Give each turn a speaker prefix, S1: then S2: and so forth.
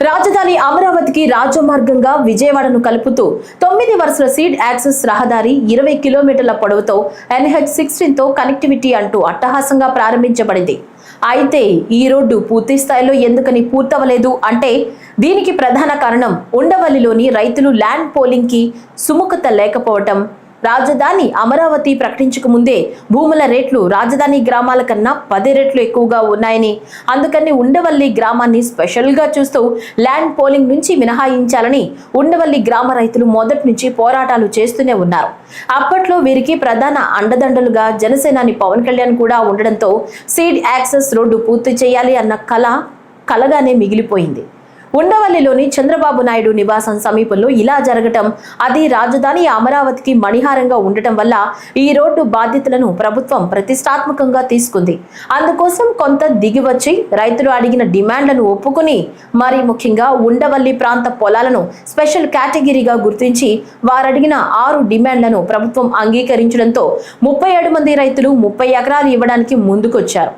S1: రాజధాని అమరావతికి రాజమార్గంగా విజయవాడను కలుపుతూ తొమ్మిది వరుసల సీడ్ యాక్సెస్ రహదారి ఇరవై కిలోమీటర్ల పొడవుతో ఎన్హెచ్ సిక్స్టీన్తో కనెక్టివిటీ అంటూ అట్టహాసంగా ప్రారంభించబడింది. అయితే ఈ రోడ్డు పూర్తి స్థాయిలో ఎందుకని పూర్తవలేదు అంటే దీనికి ప్రధాన కారణం ఉండవల్లిలోని రైతులు ల్యాండ్ పోలింగ్కి సుముఖత లేకపోవటం రాజధాని అమరావతి ప్రకటించక ముందే భూముల రేట్లు రాజధాని గ్రామాల కన్నా పది రెట్లు ఎక్కువగా ఉన్నాయని. అందుకని ఉండవల్లి గ్రామాన్ని స్పెషల్గా చూస్తూ ల్యాండ్ పోలింగ్ నుంచి మినహాయించాలని ఉండవల్లి గ్రామ రైతులు మొదటి నుంచి పోరాటాలు చేస్తూనే ఉన్నారు. అప్పట్లో వీరికి ప్రధాన అండదండలుగా జనసేనాని పవన్ కళ్యాణ్ కూడా ఉండడంతో సీడ్ యాక్సెస్ రోడ్డు పూర్తి చేయాలి అన్న కళ కలగానే మిగిలిపోయింది. ఉండవల్లిలోని చంద్రబాబు నాయుడు నివాసం సమీపంలో ఇలా జరగటం. అది రాజధాని అమరావతికి మణిహారంగా ఉండటం వల్ల ఈ రోడ్డు బాధ్యతలను ప్రభుత్వం ప్రతిష్టాత్మకంగా తీసుకుంది. అందుకోసం కొంత దిగివచ్చి రైతులు అడిగిన డిమాండ్లను ఒప్పుకుని మరి ముఖ్యంగా ఉండవల్లి ప్రాంత పొలాలను స్పెషల్ కేటగిరీగా గుర్తించి వారడిగిన ఆరు డిమాండ్లను ప్రభుత్వం అంగీకరించడంతో ముప్పై ఏడు మంది రైతులు ముప్పై ఎకరాలు ఇవ్వడానికి ముందుకొచ్చారు.